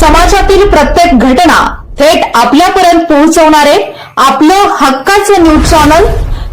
समाजातील प्रत्येक घटना थेट आपल्यापर्यंत पोहोचवणारे आपलं हक्काचं न्यूज चॅनल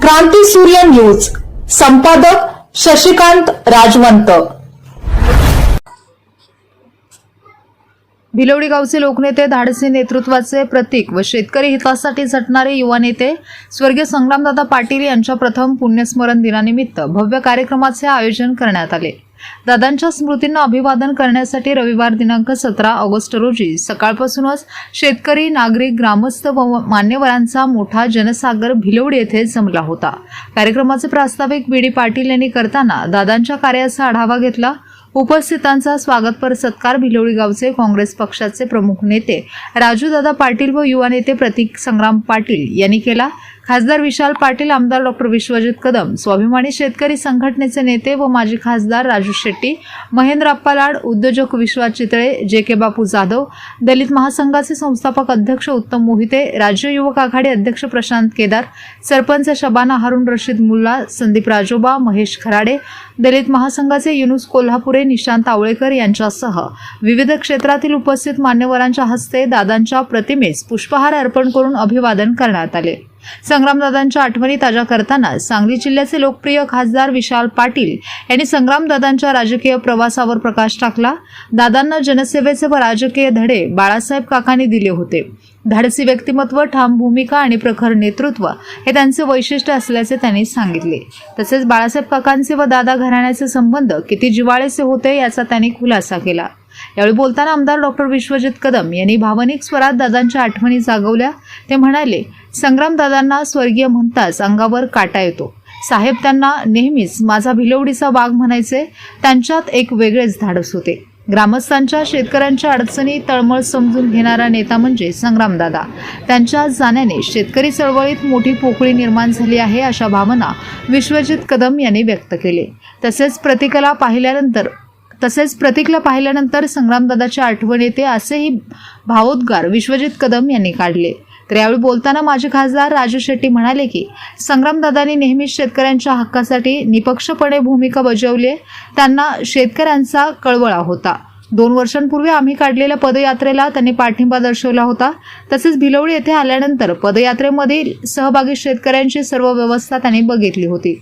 क्रांती सूर्य न्यूज. संपादक शशिकांत राजवंत. भिलवडी गावचे लोकनेते धाडसी नेतृत्वाचे प्रतीक व शेतकरी हितासाठी झटणारे युवा नेते स्वर्गीय संग्रामदादा पाटील यांच्या प्रथम पुण्यस्मरण दिनानिमित्त भव्य कार्यक्रमाचे आयोजन करण्यात आले. दादांच्या स्मृतींना अभिवादन करण्यासाठी रविवार दिनांक सतरा ऑगस्ट रोजी सकाळपासूनच शेतकरी नागरिक ग्रामस्थ व मान्यवरांचा मोठा जनसागर भिलवड येथे जमला होता. कार्यक्रमाचे प्रास्ताविक बी डी पाटील यांनी करताना दादांच्या कार्याचा आढावा घेतला. उपस्थितांचा स्वागतपर सत्कार भिलोळी गावचे काँग्रेस पक्षाचे प्रमुख नेते राजूदादा पाटील व युवा नेते प्रतीक संग्राम पाटील यांनी केला. खासदार विशाल पाटील आमदार डॉक्टर विश्वजित कदम स्वाभिमानी शेतकरी संघटनेचे नेते व माजी खासदार राजू शेट्टी महेंद्र अप्पा लाड उद्योजक विश्वास चितळे जे के बापू जाधव दलित महासंघाचे संस्थापक अध्यक्ष उत्तम मोहिते राज्य युवक आघाडी अध्यक्ष प्रशांत केदार सरपंच शबाना हारून रशीद मुल्ला संदीप राजोबा महेश खराडे दलित महासंघाचे युनुस कोल्हापुरे निशांत आवळेकर यांच्यासह विविध क्षेत्रातील उपस्थित मान्यवरांच्या हस्ते दादांच्या प्रतिमेस पुष्पहार अर्पण करून अभिवादन करण्यात आले. संग्रामदादांच्या आठवणी ताज्या करताना सांगली जिल्ह्याचे लोकप्रिय खासदार विशाल पाटील यांनी संग्रामदादांच्या राजकीय प्रवासावर प्रकाश टाकला. दादांना जनसेवेचे व राजकीय धडे बाळासाहेब काकांनी दिले होते. धाडसी व्यक्तिमत्व ठाम भूमिका आणि प्रखर नेतृत्व हे त्यांचे वैशिष्ट्य असल्याचे त्यांनी सांगितले. तसेच बाळासाहेब काकांचे व दादा घराण्याचे संबंध किती जिव्हाळेचे होते याचा त्यांनी खुलासा केला. यावेळी बोलताना आमदार डॉक्टर विश्वजित कदम यांनी भावनिक स्वरात दादांच्या आठवणी जागवल्या. ते म्हणाले संग्राम दादांना स्वर्गीय म्हणताच अंगावर काटा येतो. साहेब त्यांना नेहमीच माझा भिलवडीचा वाघ म्हणायचे. त्यांच्यात एक वेगळेच धाडस होते. ग्रामस्थांच्या शेतकऱ्यांच्या अडचणी तळमळ समजून घेणारा नेता म्हणजे संग्रामदादा त्यांच्या जाण्याने शेतकरी चळवळीत मोठी पोकळी निर्माण झाली आहे अशा भावना विश्वजित कदम यांनी व्यक्त केले. तसेच प्रतिकला पाहिल्यानंतर तसेच प्रतीकला पाहिल्यानंतर संग्रामदादाच्या आठवण येते असेही भावोद्गार विश्वजित कदम यांनी काढले. तर यावेळी बोलताना माजी खासदार राजू शेट्टी म्हणाले की संग्रामदादांनी नेहमीच शेतकऱ्यांच्या हक्कासाठी निपक्षपणे भूमिका बजावली त्यांना शेतकऱ्यांचा कळवळा होता. दोन वर्षांपूर्वी आम्ही काढलेल्या पदयात्रेला त्यांनी पाठिंबा दर्शवला होता. तसेच भिलवडी येथे आल्यानंतर पदयात्रेमधील सहभागी शेतकऱ्यांची सर्व व्यवस्था त्यांनी बघितली होती.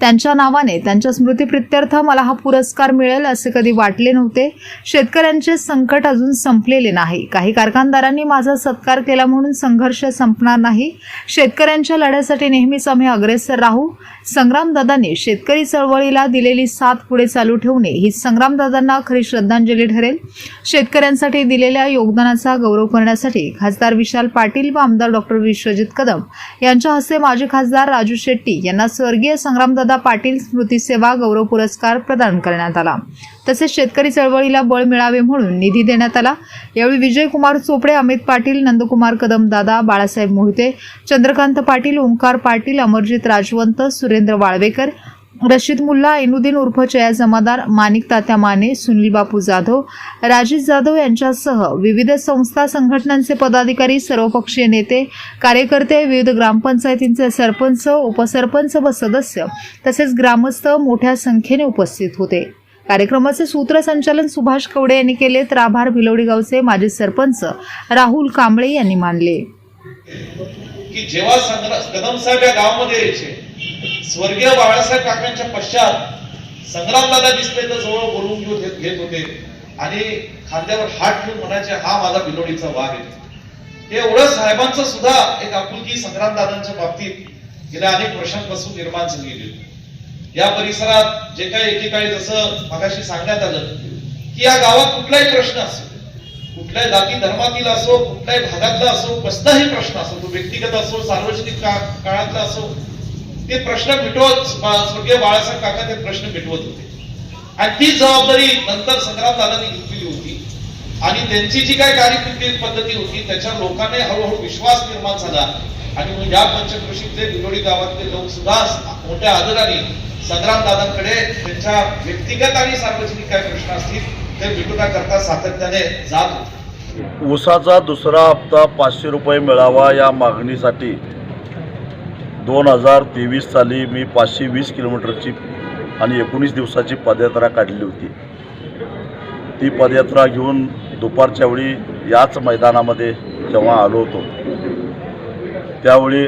त्यांच्या नावाने त्यांच्या स्मृतीप्रित्यर्थ मला हा पुरस्कार मिळेल असे कधी वाटले नव्हते. शेतकऱ्यांचे संकट अजून संपलेले नाही. काही कारखानदारांनी माझा सत्कार केला म्हणून संघर्ष संपणार नाही. शेतकऱ्यांच्या लढ्यासाठी नेहमीच आम्ही अग्रेसर राहू. संग्रामदादांनी शेतकरी चळवळीला दिलेली साथ पुढे चालू ठेवणे ही संग्रामदादांना खरी श्रद्धांजली ठरेल. शेतकऱ्यांसाठी दिलेल्या योगदानाचा गौरव करण्यासाठी खासदार विशाल पाटील व आमदार डॉक्टर विश्वजित कदम यांच्या हस्ते माजी खासदार राजू शेट्टी यांना स्वर्गीय संग्रामदादा पाटील स्मृती सेवा गौरव पुरस्कार प्रदान करण्यात आला. तसेच शेतकरी चळवळीला बळ मिळावे म्हणून निधी देण्यात आला. यावेळी विजयकुमार चोपडे अमित पाटील नंदकुमार कदम दादा बाळासाहेब मोहिते चंद्रकांत पाटील ओंकार पाटील अमरजित राजवंत सुरेंद्र वाळवेकर रशीद मुल्ला इनुद्दीन उर्फ चया जमादार माणिक तात्या माने सुनील बापू जाधव राजेश जाधव यांच्यासह विविध संस्था संघटनांचे पदाधिकारी सर्वपक्षीय नेते कार्यकर्ते विविध ग्रामपंचायतींचे सरपंच उपसरपंच व सदस्य तसेच ग्रामस्थ मोठ्या संख्येने उपस्थित होते. कार्यक्रमाचे सूत्रसंचालन सुभाष कवडे यांनी केले. तर आभार भिलवडी गावचे माजी सरपंच राहुल कांबळे यांनी मानले. की जेव्हा कदम साहेब या गावामध्ये यायचे स्वर्गीय बाळासाहेब काकांच्या पश्चात संग्रामदादा दिसले तर जवळ बोलून घेऊन घेत होते आणि खांद्यावर हात ठेवून म्हणायचे हा माझा बिलोडीचा वाघ आहे हे एवढं साहेबांचं सुद्धा एक आपुलकी संग्रामदादांच्या बाबतीत गेल्या अनेक वर्षांपासून निर्माण झालेली होती. या परिसरात जे काही एकेकाळी जसं मगाशी सांगण्यात आलं की या गावात कुठलाही प्रश्न असो कुठल्याही जाती धर्मातील असो कुठल्याही भागातला असो कसलाही प्रश्न असो तो व्यक्तिगत असो सार्वजनिक का- काळातला असो ते प्रश्न मिटवत स्वर्गीय बाळासाहेब काका ते प्रश्न मिटवत होते. आणि ती जबाबदारी नंतर संग्राम दादांनी घेतलेली होती. आणि त्यांची जी काय कार्यकृती पद्धती होती त्याच्या लोकांनी हळूहळू विश्वास निर्माण झाला. आणि मग या पंचकृषीतले बिलोडी गावातले लोक सुद्धा मोठ्या आदराने संग्राम दादांकडे त्यांच्या व्यक्तिगत आणि सार्वजनिक काय प्रश्न असतील ते मिटवण्याकरता सातत्याने जात होते. ऊसाचा दुसरा हप्ता पाचशे रुपये मिळावा या मागणीसाठी दोन हजार तेवीस साली मी पाचशे वीस किलोमीटरची आणि एकोणीस दिवसाची पदयात्रा काढली होती. ती पदयात्रा घेऊन दुपारच्या वेळी याच मैदानामध्ये जेव्हा आलो होतो त्यावेळी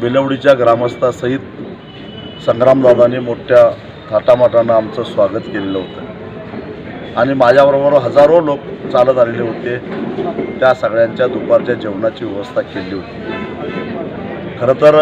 बेलवडीच्या ग्रामस्थासहित संग्रामदादांनी मोठ्या थाटामाटानं आमचं स्वागत केलेलं होतं. आणि माझ्याबरोबर हजारो लोक चालत आलेले होते त्या सगळ्यांच्या दुपारच्या जेवणाची व्यवस्था केली होती. खरं तर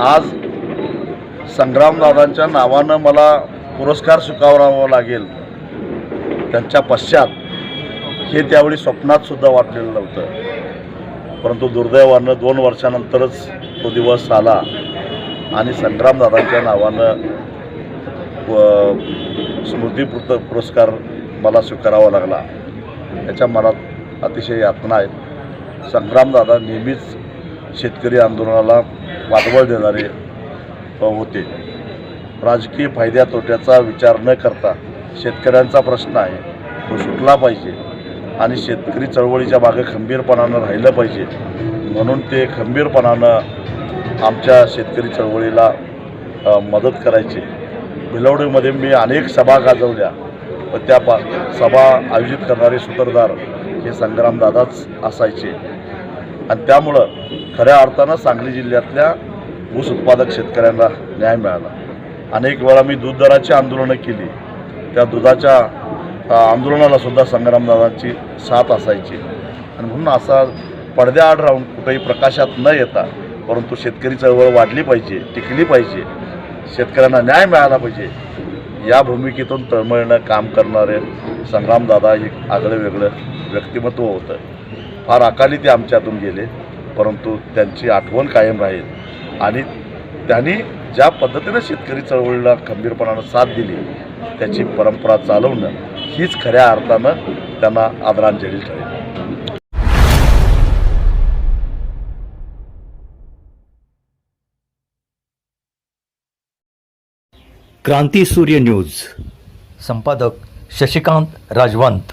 आज संग्रामदादांच्या नावानं मला पुरस्कार स्वीकारावा लागेल. त्यांच्या पश्चात हे त्यावेळी स्वप्नात सुद्धा वाटलेलं नव्हतं. परंतु दुर्दैवानं दोन वर्षानंतरच तो दिवस आला आणि संग्रामदादांच्या नावानं व पुरस्कार मला स्वीकारावा लागला. याच्या मनात अतिशय यातना आहेत. संग्रामदादा नेहमीच शेतकरी आंदोलनाला पाठबळ देणारे होते. राजकीय फायद्या तोट्याचा विचार न करता शेतकऱ्यांचा प्रश्न आहे तो सुटला पाहिजे आणि शेतकरी चळवळीच्या मागे खंबीरपणानं राहिलं पाहिजे. म्हणून ते खंबीरपणानं आमच्या शेतकरी चळवळीला मदत करायचे. भिलवडीमध्ये मी अनेक सभा गाजवल्या. व त्या पा सभा आयोजित करणारे सूत्रधार हे संग्रामदादाच असायचे. आणि त्यामुळं खऱ्या अर्थानं सांगली जिल्ह्यातल्या ऊस उत्पादक शेतकऱ्यांना न्याय मिळाला. अनेक वेळा मी दूध दराची आंदोलनं केली. त्या दुधाच्या आंदोलनाला सुद्धा संग्रामदादांची साथ असायची. आणि म्हणून असा पडद्याआड राहून कुठेही प्रकाशात न येता परंतु शेतकरी चळवळ वाढली पाहिजे टिकली पाहिजे शेतकऱ्यांना न्याय मिळाला पाहिजे या भूमिकेतून तळमळणं काम करणारे संग्रामदादा एक आगळं वेगळं व्यक्तिमत्व होतं. फार अकाली ते आमच्यातून गेले परंतु त्यांची आठवण कायम राहील. आणि त्यांनी ज्या पद्धतीनं शेतकरी चळवळीला खंबीरपणानं साथ दिली त्याची परंपरा चालवणं हीच खऱ्या अर्थानं त्यांना आदरांजली ठरेल. क्रांती सूर्य न्यूज. संपादक शशिकांत राजवंत.